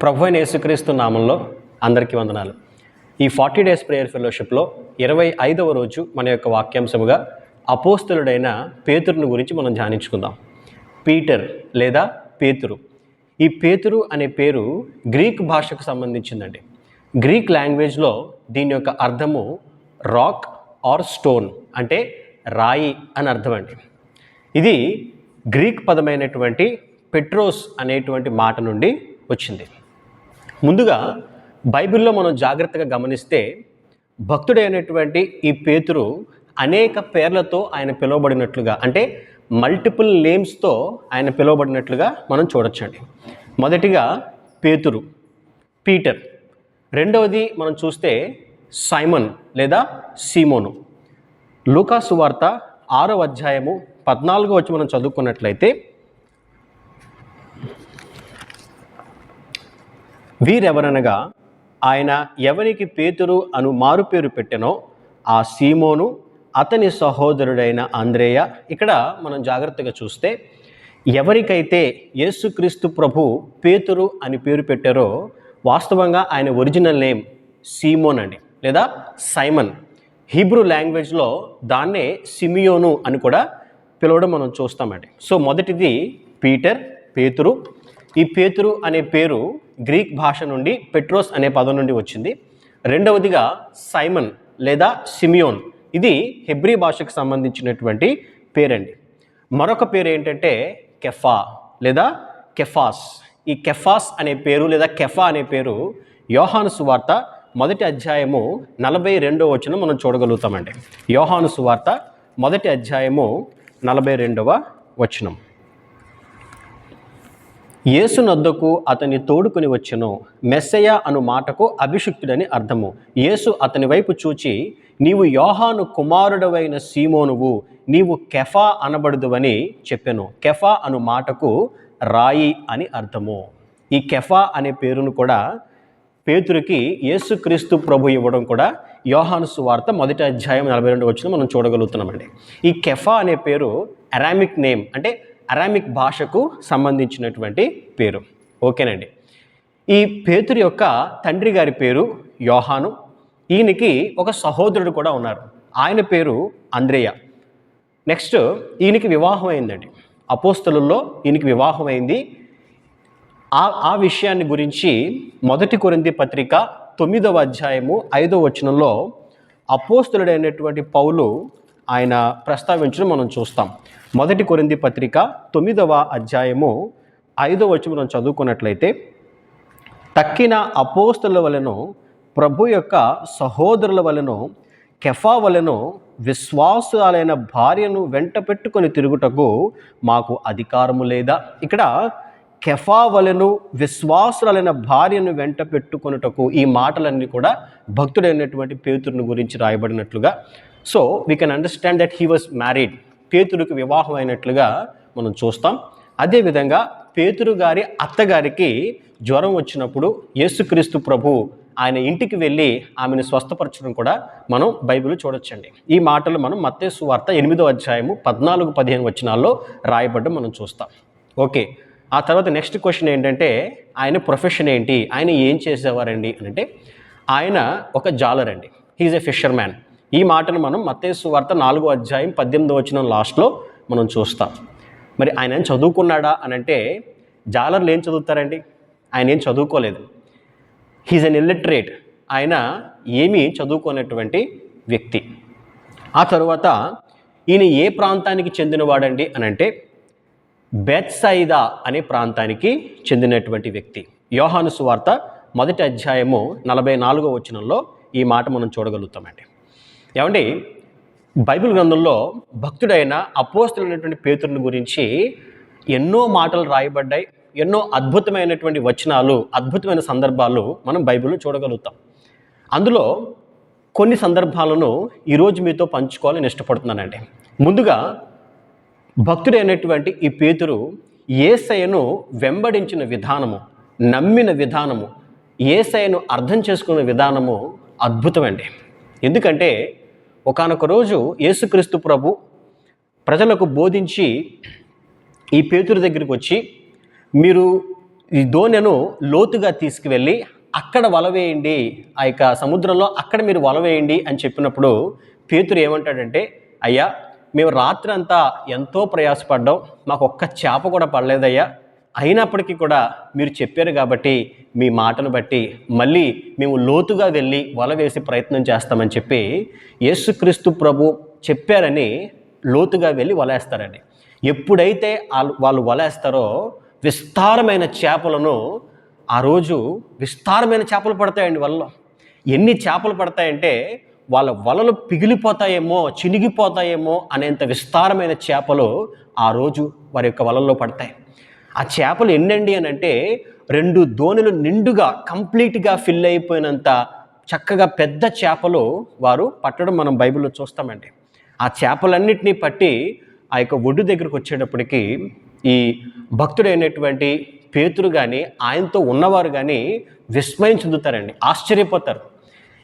ప్రభు అయిన యేసుక్రీస్తు నామంలో అందరికీ వందనాలు. ఈ ఫార్టీ డేస్ ప్రేయర్ ఫెలోషిప్లో ఇరవై ఐదవ రోజు మన యొక్క వాక్యాంశముగా అపోస్తులుడైన పేతురుని గురించి మనం ధ్యానించుకుందాం. పీటర్ లేదా పేతురు. ఈ పేతురు అనే పేరు గ్రీక్ భాషకు సంబంధించిందండి. గ్రీక్ లాంగ్వేజ్లో దీని యొక్క అర్థము రాక్ ఆర్ స్టోన్ అంటే రాయి అని అర్థం అండి ఇది గ్రీక్ పదమైనటువంటి పెట్రోస్ అనేటువంటి మాట నుండి వచ్చింది. ముందుగా బైబిల్లో మనం జాగ్రత్తగా గమనిస్తే భక్తుడైనటువంటి ఈ పేతురు అనేక పేర్లతో ఆయన పిలువబడినట్లుగా అంటే మల్టిపుల్ నేమ్స్తో ఆయన పిలువబడినట్లుగా మనం చూడొచ్చండి. మొదటిగా పేతురు పీటర్. రెండవది మనం చూస్తే సైమన్ లేదా సీమోను. లూకాసు వార్త ఆరో అధ్యాయము పద్నాలుగో వచ్చి మనం చదువుకున్నట్లయితే వీరెవరనగా ఆయన ఎవరికి పేతురు అను మారు పేరు పెట్టెనో ఆ సీమోను అతని సహోదరుడైన ఆంద్రేయ. ఇక్కడ మనం జాగ్రత్తగా చూస్తే ఎవరికైతే యేసుక్రీస్తు ప్రభు పేతురు అని పేరు పెట్టారో వాస్తవంగా ఆయన ఒరిజినల్ నేమ్ సీమోన్ అండి లేదా సైమన్. హీబ్రూ లాంగ్వేజ్లో దాన్నే సిమియోను అని కూడా పిలవడం మనం చూస్తామండి. సో మొదటిది పీటర్ పేతురు. ఈ పేతురు అనే పేరు గ్రీక్ భాష నుండి పెట్రోస్ అనే పదం నుండి వచ్చింది. రెండవదిగా సైమన్ లేదా సిమియోన్. ఇది హెబ్రీ భాషకు సంబంధించినటువంటి పేరండి. మరొక పేరు ఏంటంటే కెఫా లేదా కెఫాస్. ఈ కెఫాస్ అనే పేరు లేదా కెఫా అనే పేరు యోహాను సువార్త మొదటి అధ్యాయము నలభై రెండో వచనం మనం చూడగలుగుతామండి. యోహాను సువార్త మొదటి అధ్యాయము నలభై రెండవ వచనం. యేసు నద్దకు అతని తోడుకుని వచ్చెను. మెస్సయ అను మాటకు అభిషిక్తుడని అర్థము. యేసు అతని వైపు చూచి నీవు యోహాను కుమారుడవైన సీమోనువు నీవు కెఫా అనబడుదువని చెప్పెను. కెఫా అను మాటకు రాయి అని అర్థము. ఈ కెఫా అనే పేరును కూడా పేతురికి యేసుక్రీస్తు ప్రభు ఇవ్వడం కూడా యోహాను సువార్త మొదటి అధ్యాయం నలభై రెండు వచ్చిన మనం చూడగలుగుతున్నామండి. ఈ కెఫా అనే పేరు అరామిక్ నేమ్ అంటే అరామిక్ భాషకు సంబంధించినటువంటి పేరు. ఓకేనండి. ఈ పేతురు యొక్క తండ్రి గారి పేరు యోహాను. ఈయనకి ఒక సహోదరుడు కూడా ఉన్నారు. ఆయన పేరు అంద్రేయ. నెక్స్ట్ ఈయనకి వివాహం అయిందండి. అపోస్తలుల్లో ఈయనకి వివాహం అయింది. ఆ ఆ విషయాన్ని గురించి మొదటి కొరింది పత్రిక తొమ్మిదవ అధ్యాయము ఐదవ వచనంలో అపోస్తులుడైనటువంటి పౌలు ఆయన ప్రస్తావించడం మనం చూస్తాం. మొదటి కొరింది పత్రిక తొమ్మిదవ అధ్యాయము ఐదవ వచ్చి మనం చదువుకున్నట్లయితే తక్కిన అపోస్తుల వలన ప్రభు యొక్క సహోదరుల వలన కెఫా వలన విశ్వాసాలైన భార్యను వెంట పెట్టుకొని తిరుగుటకు మాకు అధికారము లేదా? ఇక్కడ కెఫా వలెను విశ్వాసులైన భార్యను వెంట పెట్టుకొనుటకు ఈ మాటలన్నీ కూడా భక్తుడైనటువంటి పేతుడిని గురించి రాయబడినట్లుగా so we can understand that he was married పేతురుకి వివాహం అయినట్లుగా మనం చూస్తాం. అదేవిధంగా పేతురు గారి అత్తగారికి జ్వరం వచ్చినప్పుడు యేసుక్రీస్తు ప్రభు ఆయన ఇంటికి వెళ్ళి ఆమెను స్వస్థపరచడం కూడా మనం బైబిల్ చూడొచ్చండి. ఈ మాటలు మనం మత్తేసు వార్త ఎనిమిదో అధ్యాయము పద్నాలుగు పదిహేను వచనాల్లో రాయబడ్డం మనం చూస్తాం. ఓకే. ఆ తర్వాత నెక్స్ట్ క్వశ్చన్ ఏంటంటే ఆయన ప్రొఫెషన్ ఏంటి? ఆయన ఏం చేసేవారండి? అని అంటే ఆయన ఒక జాలర్ అండి. హీఈస్ ఎ ఫిషర్ మ్యాన్ ఈ మాటను మనం మత్తేసు వార్త నాలుగో అధ్యాయం పద్దెనిమిదో వచ్చిన లాస్ట్లో మనం చూస్తాం. మరి ఆయన ఏం చదువుకున్నాడా అని అంటే జాలర్లు ఏం చదువుతారండి? ఆయన ఏం చదువుకోలేదు. హీజ్ అన్ ఇల్లిటరేట్ ఆయన ఏమీ చదువుకోనటువంటి వ్యక్తి. ఆ తరువాత ఈయన ఏ ప్రాంతానికి చెందినవాడండి అని అంటే బెత్సైదా అనే ప్రాంతానికి చెందినటువంటి వ్యక్తి. యోహాను సువార్త మొదటి అధ్యాయము నలభై నాలుగో వచనంలో ఈ మాట మనం చూడగలుగుతామండి. ఏమండి? బైబిల్ గ్రంథంలో భక్తుడైన అపోస్తులైనటువంటి పేతుడిని గురించి ఎన్నో మాటలు రాయబడ్డాయి ఎన్నో అద్భుతమైనటువంటి వచనాలు అద్భుతమైన సందర్భాలు మనం బైబిల్లో చూడగలుగుతాం. అందులో కొన్ని సందర్భాలను ఈరోజు మీతో పంచుకోవాలని ఇష్టపడుతున్నానండి. ముందుగా భక్తుడైనటువంటి ఈ పేతురు ఏసయను వెంబడించిన విధానము నమ్మిన విధానము ఏసయను అర్థం చేసుకున్న విధానము అద్భుతమండి. ఎందుకంటే ఒకానొక రోజు యేసుక్రీస్తు ప్రభు ప్రజలకు బోధించి ఈ పేతురు దగ్గరికి వచ్చి మీరు ఈ దోణెను లోతుగా తీసుకువెళ్ళి అక్కడ వల వేయండి. ఆ యొక్క సముద్రంలో అక్కడ మీరు వల వేయండి అని చెప్పినప్పుడు పేతురు ఏమంటాడంటే అయ్యా మేము రాత్రి అంతా ఎంతో ప్రయాసపడ్డాం. మాకు ఒక్క చేప కూడా పడలేదయ్యా. అయినప్పటికీ కూడా మీరు చెప్పారు కాబట్టి మీ మాటను బట్టి మళ్ళీ మేము లోతుగా వెళ్ళి వల వేసి ప్రయత్నం చేస్తామని చెప్పి యేసుక్రీస్తు ప్రభు చెప్పారని లోతుగా వెళ్ళి వలేస్తారండి. ఎప్పుడైతే వాళ్ళు- వాళ్ళు వలేస్తారో విస్తారమైన చేపలను ఆ రోజు విస్తారమైన చేపలు పడతాయండి వలలో. ఎన్ని చేపలు పడతాయంటే వాళ్ళ వలలు పిగిలిపోతాయేమో చినిగిపోతాయేమో అనేంత విస్తారమైన చేపలు ఆ రోజు వారి యొక్క వలల్లో పడతాయి. ఆ చేపలు ఎన్నండి అని అంటే రెండు దోణులు నిండుగా కంప్లీట్గా ఫిల్ అయిపోయినంత చక్కగా పెద్ద చేపలు వారు పట్టడం మనం బైబిల్లో చూస్తామండి. ఆ చేపలన్నింటినీ పట్టి ఆ యొక్క ఒడ్డు దగ్గరకు వచ్చేటప్పటికి ఈ భక్తుడైనటువంటి పేతురు కానీ ఆయనతో ఉన్నవారు కానీ విస్మయం చెందుతారండి. ఆశ్చర్యపోతారు.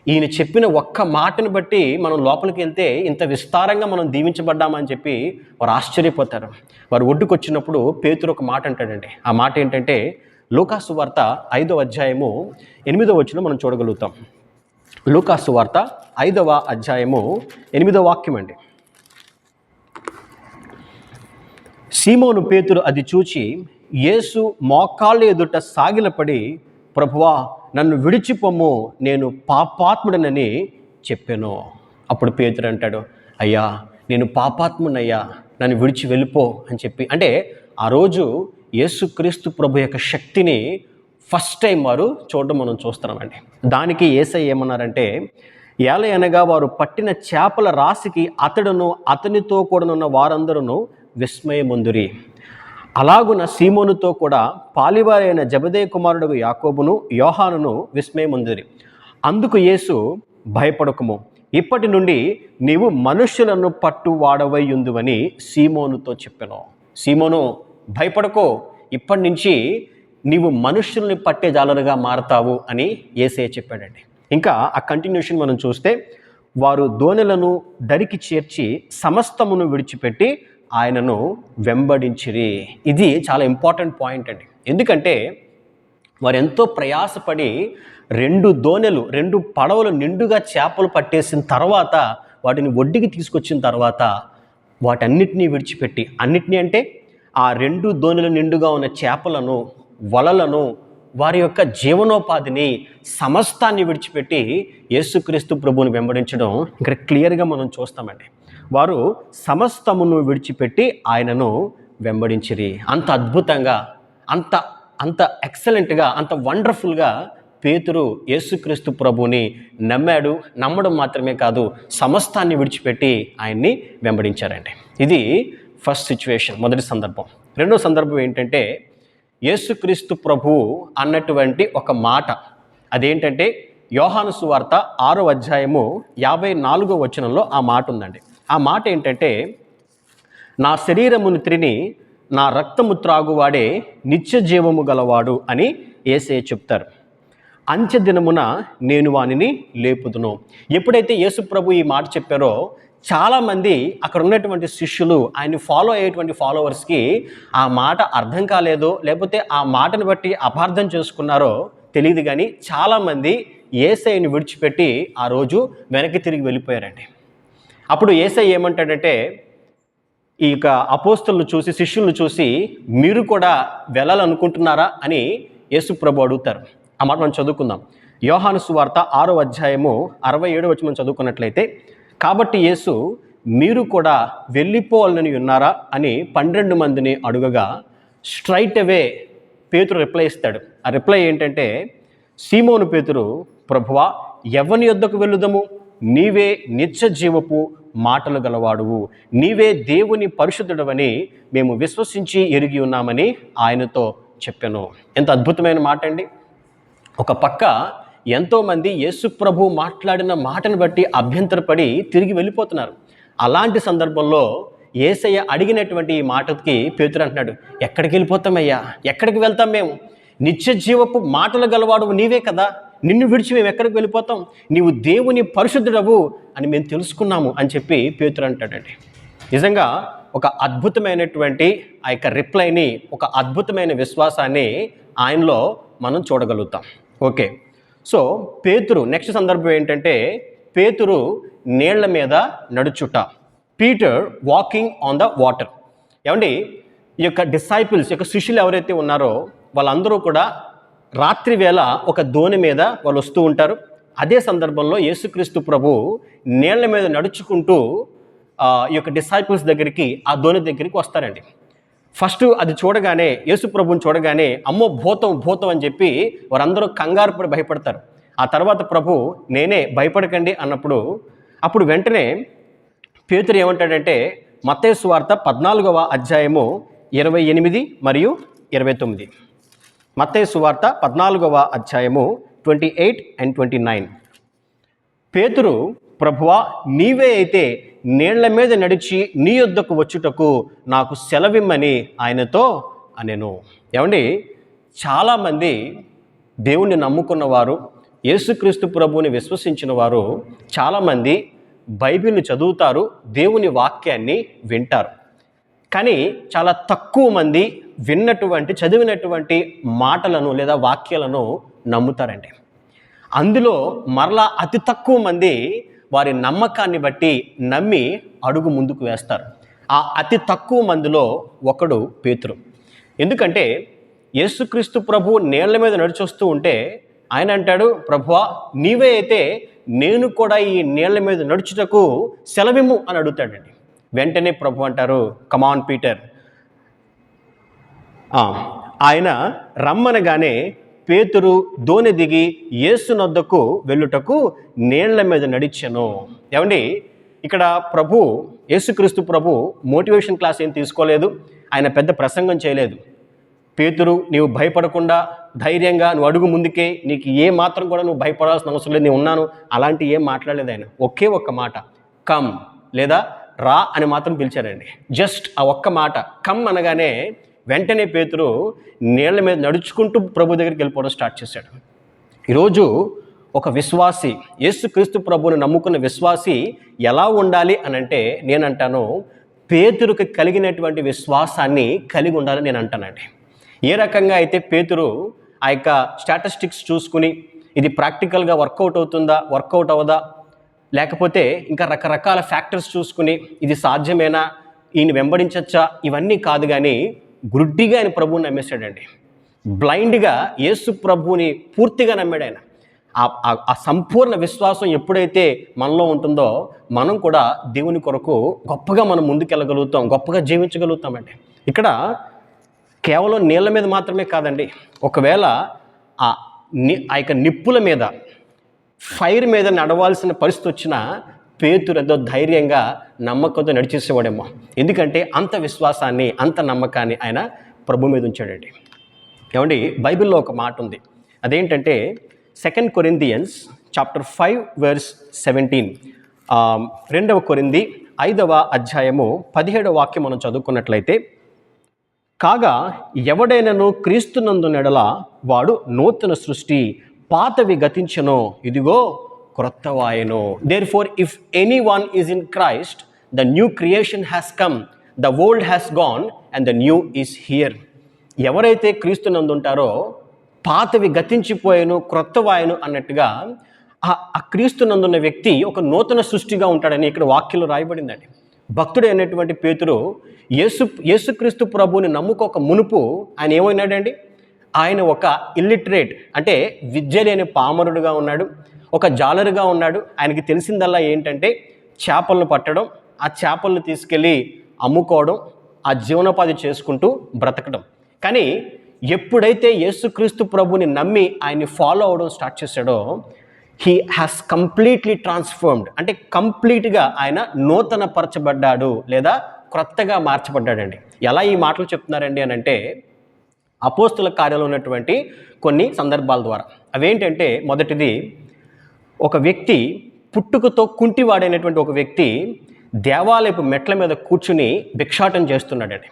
ఈయన చెప్పిన ఒక్క మాటను బట్టి మనం లోపలికి వెళ్తే ఇంత విస్తారంగా మనం దీవించబడ్డామని చెప్పి వారు ఆశ్చర్యపోతారు. వారు ఒడ్డుకు వచ్చినప్పుడు పేతురు ఒక మాట అంటాడండి. ఆ మాట ఏంటంటే లూకాసు వార్త ఐదవ అధ్యాయము ఎనిమిదవ వచ్చిన మనం చూడగలుగుతాం. లూకాసు వార్త ఐదవ అధ్యాయము ఎనిమిదవ వాక్యం అండి. సీమోను పేతురు అది చూచి యేసు మోకాళ్ళ ఎదుట సాగిలపడి ప్రభువా నన్ను విడిచిపోము నేను పాపాత్ముడనని చెప్పాను. అప్పుడు పేతురు అంటాడు అయ్యా నేను పాపాత్మునయ్యా నన్ను విడిచి వెళ్ళిపో అని చెప్పి. అంటే ఆ రోజు యేసుక్రీస్తు ప్రభు యొక్క శక్తిని ఫస్ట్ టైం వారు చూడడం మనం చూస్తున్నామండి. దానికి ఏసై ఏమన్నారంటే ఏల అనగా వారు పట్టిన చేపల రాశికి అతడును అతనితో కూడనున్న వారందరూ విస్మయముందురి. అలాగున సీమోనుతో కూడా పాలివారైన జబదే కుమారుడు యాకోబును యోహానును విస్మయముందిరి అందుకు యేసు భయపడకము. ఇప్పటి నుండి నీవు మనుషులను పట్టు వాడవై ఉందువని సీమోనుతో చెప్పాను. సీమోను భయపడకో. ఇప్పటి నుంచి నీవు మనుషుల్ని పట్టే జాలరుగా మారతావు అని ఏసే చెప్పాడండి. ఇంకా ఆ కంటిన్యూషన్ మనం చూస్తే వారు దోణెలను దరికి చేర్చి సమస్తమును విడిచిపెట్టి ఆయనను వెంబడించిరి. ఇది చాలా ఇంపార్టెంట్ పాయింట్ అండి. ఎందుకంటే వారు ఎంతో ప్రయాసపడి రెండు దోణెలు రెండు పడవలు నిండుగా చేపలు పట్టేసిన తర్వాత వాటిని ఒడ్డుకి తీసుకొచ్చిన తర్వాత వాటన్నిటినీ విడిచిపెట్టి అన్నిటినీ అంటే ఆ రెండు దోణుల నిండుగా ఉన్న చేపలను వలలను వారి యొక్క జీవనోపాధిని సమస్తాన్ని విడిచిపెట్టి యేసుక్రీస్తు ప్రభువుని వెంబడించడం ఇక్కడ క్లియర్గా మనం చూస్తామండి. వారు సమస్తమును విడిచిపెట్టి ఆయనను వెంబడించిరి. అంత అద్భుతంగా అంత అంత ఎక్సలెంట్గా అంత వండర్ఫుల్గా పేతురు యేసుక్రీస్తు ప్రభుని నమ్మాడు. నమ్మడం మాత్రమే కాదు సమస్తాన్ని విడిచిపెట్టి ఆయన్ని వెంబడించారండి. ఇది ఫస్ట్ సిచ్యువేషన్ మొదటి సందర్భం. రెండో సందర్భం ఏంటంటే యేసుక్రీస్తు ప్రభువు అన్నటువంటి ఒక మాట. అదేంటంటే యోహాను సువార్త ఆరో అధ్యాయము యాభై నాలుగో వచనంలో ఆ మాట ఉందండి. ఆ మాట ఏంటంటే నా శరీరమును త్రిని నా రక్తము త్రాగువాడే నిత్య జీవము గలవాడు అని ఏసే చెప్తారు. అంత్య దినమున నేను వానిని లేపుదును. ఎప్పుడైతే యేసుప్రభు ఈ మాట చెప్పారో చాలామంది అక్కడ ఉన్నటువంటి శిష్యులు ఆయన్ని ఫాలో అయ్యేటువంటి ఫాలోవర్స్కి ఆ మాట అర్థం కాలేదో లేకపోతే ఆ మాటను బట్టి అపార్థం చేసుకున్నారో తెలియదు కానీ చాలామంది ఏసైని విడిచిపెట్టి ఆ రోజు వెనక్కి తిరిగి వెళ్ళిపోయారండి. అప్పుడు ఏసై ఏమంటాడంటే ఈ యొక్క అపోస్తులను చూసి శిష్యులను చూసి మీరు కూడా వెళ్ళాలనుకుంటున్నారా? అని యేసు ప్రభు అడుగుతారు. ఆ మాట మనం చదువుకుందాం. యోహాను సువార్త ఆరో అధ్యాయము అరవై ఏడు వచ్చి మనం చదువుకున్నట్లయితే కాబట్టి యేసు మీరు కూడా వెళ్ళిపోవాలని ఉన్నారా అని పన్నెండు మందిని అడుగగా స్ట్రైట్ అవే పేతురు రిప్లై ఇస్తాడు. ఆ రిప్లై ఏంటంటే సీమోను పేతురు ప్రభువా ఎవని యొద్దకు వెళ్ళుదము? నీవే నిత్య జీవపు మాటలు గలవాడువు. నీవే దేవుని పరిశుద్ధుడవని మేము విశ్వసించి ఎరిగి ఉన్నామని ఆయనతో చెప్పాను. ఎంత అద్భుతమైన మాట అండి ఒక పక్క ఎంతోమంది యేసు ప్రభు మాట్లాడిన మాటను బట్టి అభ్యంతరపడి తిరిగి వెళ్ళిపోతున్నారు. అలాంటి సందర్భంలో ఏసయ్య అడిగినటువంటి ఈ మాటకి పేతురు అంటున్నాడు ఎక్కడికి వెళ్ళిపోతామయ్యా? ఎక్కడికి వెళ్తాం మేము? నిత్య జీవపు మాటలు గలవాడు నీవే కదా? నిన్ను విడిచి మేము ఎక్కడికి వెళ్ళిపోతాం? నీవు దేవుని పరిశుద్ధుడవు అని మేము తెలుసుకున్నాము అని చెప్పి పేతురు అంటాడండి. నిజంగా ఒక అద్భుతమైనటువంటి ఆ యొక్క రిప్లైని ఒక అద్భుతమైన విశ్వాసాన్ని ఆయనలో మనం చూడగలుగుతాం. ఓకే. సో పేతురు నెక్స్ట్ సందర్భం ఏంటంటే పేతురు నీళ్ళ మీద నడుచుట. Peter walking on the water ఏమండి? ఈ యొక్క డిసైపుల్స్ యొక్క శిష్యులు ఎవరైతే ఉన్నారో వాళ్ళందరూ కూడా రాత్రి వేళ ఒక దోణి మీద వాళ్ళు వస్తూ ఉంటారు. అదే సందర్భంలో యేసుక్రీస్తు ప్రభు నీళ్ళ మీద నడుచుకుంటూ ఈ యొక్క డిసైపుల్స్ దగ్గరికి ఆ దోణి దగ్గరికి వస్తారండి. ఫస్ట్ అది చూడగానే యేసుప్రభుని చూడగానే అమ్మో భూతం భూతం అని చెప్పి వారందరూ కంగారు పడి భయపడతారు. ఆ తర్వాత ప్రభు నేనే భయపడకండి అన్నప్పుడు అప్పుడు వెంటనే పేతురు ఏమంటాడంటే మత్తేసు వార్త పద్నాలుగవ అధ్యాయము ఇరవై ఎనిమిది మరియు ఇరవై తొమ్మిది. మత్తేసు వార్త పద్నాలుగవ అధ్యాయము twenty eight and twenty nine. పేతురు ప్రభువా నీవే అయితే నీళ్ళ మీద నడిచి నీ యొద్దకు వచ్చుటకు నాకు సెలవిమ్మని ఆయనతో అనెను. ఏమండి? చాలామంది దేవుణ్ణి నమ్ముకున్నవారు యేసుక్రీస్తు ప్రభువుని విశ్వసించిన వారు చాలామంది బైబిల్ని చదువుతారు దేవుని వాక్యాన్ని వింటారు. కానీ చాలా తక్కువ మంది విన్నటువంటి చదివినటువంటి మాటలను లేదా వాక్యాలను నమ్ముతారండి. అందులో మరలా అతి తక్కువ మంది వారి నమ్మకాన్ని బట్టి నమ్మి అడుగు ముందుకు వేస్తారు. ఆ అతి తక్కువ మందిలో ఒకడు పేతురు. ఎందుకంటే యేసుక్రీస్తు ప్రభు నీళ్ళ మీద నడిచొస్తూ ఉంటే ఆయన అంటాడు ప్రభువా నీవే అయితే నేను కూడా ఈ నీళ్ళ మీద నడుచుటకు సెలవిమ్ము అని అడుగుతాడండి. వెంటనే ప్రభు అంటారు కమాన్ పీటర్. ఆయన రమ్మనగానే పేతురు దోణి దిగి యేసునొద్దకు వెళ్ళుటకు నీళ్ళ మీద నడిచెను. ఏమండి? ఇక్కడ ప్రభు యేసుక్రీస్తు ప్రభు మోటివేషన్ క్లాస్ ఏం తీసుకోలేదు. ఆయన పెద్ద ప్రసంగం చేయలేదు. పేతురు నీవు భయపడకుండా ధైర్యంగా నువ్వు అడుగు ముందుకే నీకు ఏ మాత్రం కూడా నువ్వు భయపడాల్సిన అవసరం లేదు నేను ఉన్నాను. అలాంటి ఏం మాట్లాడలేదు ఆయన. ఒకే ఒక్క మాట. కమ్ లేదా రా అని మాత్రం పిలిచారండి జస్ట్ ఆ ఒక్క మాట. కమ్ అనగానే వెంటనే పేతురు నీళ్ళ మీద నడుచుకుంటూ ప్రభు దగ్గరికి వెళ్ళిపోవడం స్టార్ట్ చేశాడు. ఈరోజు ఒక విశ్వాసి యేసుక్రీస్తు ప్రభువుని నమ్ముకున్న విశ్వాసి ఎలా ఉండాలి అని అంటే నేనంటాను పేతురుకి కలిగినటువంటి విశ్వాసాన్ని కలిగి ఉండాలని నేను అంటానండి. ఏ రకంగా అయితే పేతురు ఆ యొక్క స్టాటిస్టిక్స్ చూసుకుని ఇది ప్రాక్టికల్గా వర్కౌట్ అవుతుందా వర్కౌట్ అవ్వదా లేకపోతే ఇంకా రకరకాల ఫ్యాక్టర్స్ చూసుకుని ఇది సాధ్యమేనా ఈయన వెంబడించచ్చా ఇవన్నీ కాదు కానీ గుడ్డిగా ఆయన ప్రభువుని నమ్మేశాడండి. బ్లైండ్గా యేసు ప్రభువుని పూర్తిగా నమ్మాడు ఆయన. ఆ- సంపూర్ణ విశ్వాసం ఎప్పుడైతే మనలో ఉంటుందో మనం కూడా దేవుని కొరకు గొప్పగా మనం ముందుకెళ్ళగలుగుతాం గొప్పగా జీవించగలుగుతామండి. ఇక్కడ కేవలం నీళ్ళ మీద మాత్రమే కాదండి. ఒకవేళ ఆ ని ఆ యొక్క నిప్పుల మీద ఫైర్ మీద నడవాల్సిన పరిస్థితి వచ్చినా పేతురు ఎంతో ధైర్యంగా నమ్మకంతో నడిచేసేవాడేమో. ఎందుకంటే అంత విశ్వాసాన్ని అంత నమ్మకాన్ని ఆయన ప్రభు మీద ఉంచాడండి. ఏమండి? బైబిల్లో ఒక మాట ఉంది. అదేంటంటే second Corinthians chapter five verse seventeen రెండవ కొరింది ఐదవ అధ్యాయము పదిహేడవ వాక్యం మనం చదువుకున్నట్లయితే కాగా ఎవడైనను క్రీస్తునందు నెడల వాడు నూతన సృష్టి పాతవి గతించను ఇదిగో క్రొత్తవాయను. Therefore if any one is in Christ the new creation has come the world has gone and the new is here ఎవరైతే క్రీస్తునందు ఉంటారో పాతవి గతించిపోయాను క్రొత్తవాయను అన్నట్టుగా ఆ ఆ క్రీస్తునందున్న వ్యక్తి ఒక నూతన సృష్టిగా ఉంటాడని ఇక్కడ వాక్యంలో రాయబడిందండి. భక్తుడు అయినటువంటి పేతురు యేసు యేసుక్రీస్తు ప్రభువుని నమ్ముకోక మునుపు ఆయన ఏమైనాడండి? ఆయన ఒక ఇల్లిటరేట్ అంటే విద్య లేని పామరుడుగా ఉన్నాడు. ఒక జాలరుగా ఉన్నాడు. ఆయనకి తెలిసిందల్లా ఏంటంటే చేపలను పట్టడం ఆ చేపలను తీసుకెళ్ళి అమ్ముకోవడం ఆ జీవనోపాధి చేసుకుంటూ బ్రతకడం. కానీ ఎప్పుడైతే యేసుక్రీస్తు ప్రభుని నమ్మి ఆయన్ని ఫాలో అవడం స్టార్ట్ చేశాడో హీ హ్యాస్ కంప్లీట్లీ ట్రాన్స్ఫర్మ్డ్. అంటే కంప్లీట్గా ఆయన నూతన పరచబడ్డాడు లేదా క్రొత్తగా మార్చబడ్డాడండి. ఎలా ఈ మాటలు చెప్తున్నారండి అని అంటే అపోస్తుల కార్యాలు ఉన్నటువంటి కొన్ని సందర్భాల ద్వారా. అవేంటంటే మొదటిది ఒక వ్యక్తి పుట్టుకతో కుంటివాడైనటువంటి ఒక వ్యక్తి దేవాలయపు మెట్ల మీద కూర్చుని భిక్షాటం చేస్తున్నాడండి.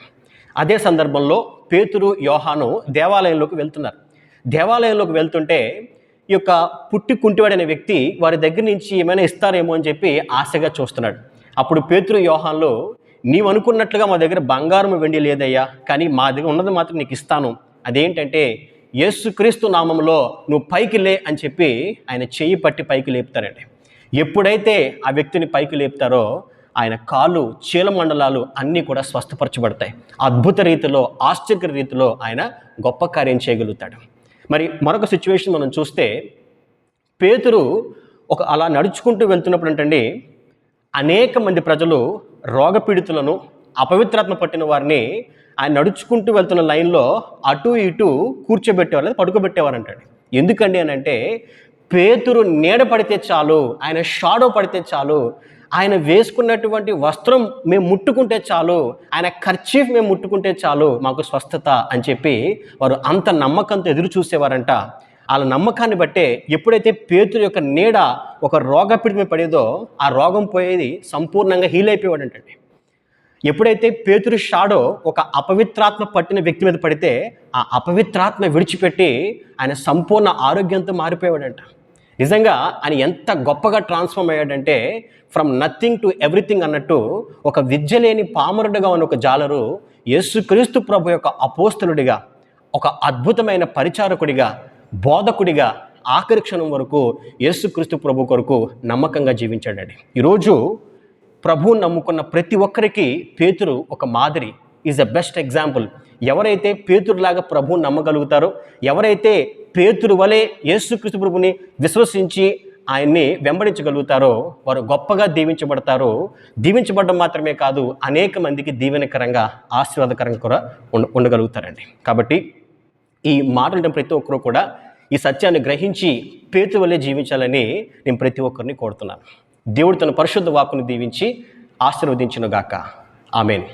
అదే సందర్భంలో పేతురు యోహాను దేవాలయంలోకి వెళ్తున్నారు. దేవాలయంలోకి వెళ్తుంటే ఈ యొక్క పుట్టి కుంటివాడైన వ్యక్తి వారి దగ్గర నుంచి ఏమైనా ఇస్తారేమో అని చెప్పి ఆశగా చూస్తున్నాడు. అప్పుడు పేతురు యోహాన్లో నీవు అనుకున్నట్లుగా మా దగ్గర బంగారం వెండి లేదయ్యా కానీ మా దగ్గర ఉన్నది మాత్రం నీకు ఇస్తాను. అదేంటంటే యేసుక్రీస్తు నామంలో నువ్వు పైకి లే అని చెప్పి ఆయన చెయ్యి పట్టి పైకి లేపుతారండి. ఎప్పుడైతే ఆ వ్యక్తిని పైకి లేపుతారో ఆయన కాళ్ళు చీలమండలాలు అన్నీ కూడా స్వస్థపరచబడతాయి. అద్భుత రీతిలో ఆశ్చర్య రీతిలో ఆయన గొప్ప కార్యం చేయగలుగుతాడు. మరి మరొక సిచ్యువేషన్ మనం చూస్తే పేతురు ఒక అలా నడుచుకుంటూ వెళ్తున్నప్పుడు ఏంటండి అనేక మంది ప్రజలు రోగపీడితులను అపవిత్రాత్మ పట్టిన వారిని ఆయన నడుచుకుంటూ వెళ్తున్న లైన్లో అటు ఇటు కూర్చోబెట్టేవారు లేదా పడుకోబెట్టేవారు అంటాడు. ఎందుకండి అని అంటే పేతురు నీడ పడితే చాలు ఆయన షాడో పడితే చాలు ఆయన వేసుకున్నటువంటి వస్త్రం మేము ముట్టుకుంటే చాలు ఆయన ఖర్చీఫ్ మేము ముట్టుకుంటే చాలు మాకు స్వస్థత అని చెప్పి వారు అంత నమ్మకంతో ఎదురు చూసేవారంట. వాళ్ళ నమ్మకాన్ని బట్టే ఎప్పుడైతే పేతురు యొక్క నీడ ఒక రోగపీడి మీద పడేదో ఆ రోగం పోయేది సంపూర్ణంగా హీల్ అయిపోయాడంటండి ఎప్పుడైతే పేతురు షాడో ఒక అపవిత్రాత్మ పట్టిన వ్యక్తి మీద పడితే ఆ అపవిత్రాత్మ విడిచిపెట్టి ఆయన సంపూర్ణ ఆరోగ్యంతో మారిపోయాడంట. నిజంగా ఆయన ఎంత గొప్పగా ట్రాన్స్ఫార్మ్ అయ్యాడంటే ఫ్రమ్ నథింగ్ టు ఎవ్రీథింగ్ అన్నట్టు ఒక విద్య లేని పామరుడుగా ఉన్న ఒక జాలరు యేసుక్రీస్తు ప్రభు యొక్క అపోస్తలుడిగా ఒక అద్భుతమైన పరిచారకుడిగా బోధకుడిగా ఆఖరి క్షణం వరకు యేసుక్రీస్తు ప్రభు కొరకు నమ్మకంగా జీవించాడండి. ఈరోజు ప్రభువుని నమ్ముకున్న ప్రతి ఒక్కరికి పేతురు ఒక మాదిరి. ఈజ్ ద బెస్ట్ ఎగ్జాంపుల్ ఎవరైతే పేతురులాగా ప్రభువుని నమ్మగలుగుతారో ఎవరైతే పేతురు వలె యేసుక్రీస్తు ప్రభుని విశ్వసించి ఆయన్ని వెంబడించగలుగుతారో వారు గొప్పగా దీవించబడతారో దీవించబడడం మాత్రమే కాదు అనేక మందికి దీవెనకరంగా ఆశీర్వాదకరంగా కూడా ఉండ ఉండగలుగుతారండి. కాబట్టి ఈ మాటలు ప్రతి ఒక్కరూ కూడా ఈ సత్యాన్ని గ్రహించి పేతు వల్లే జీవించాలని నేను ప్రతి ఒక్కరిని కోరుతున్నాను. దేవుడు తన పరిశుద్ధ వాక్కును దీవించి ఆశీర్వదించునుగాక. ఆమెన్.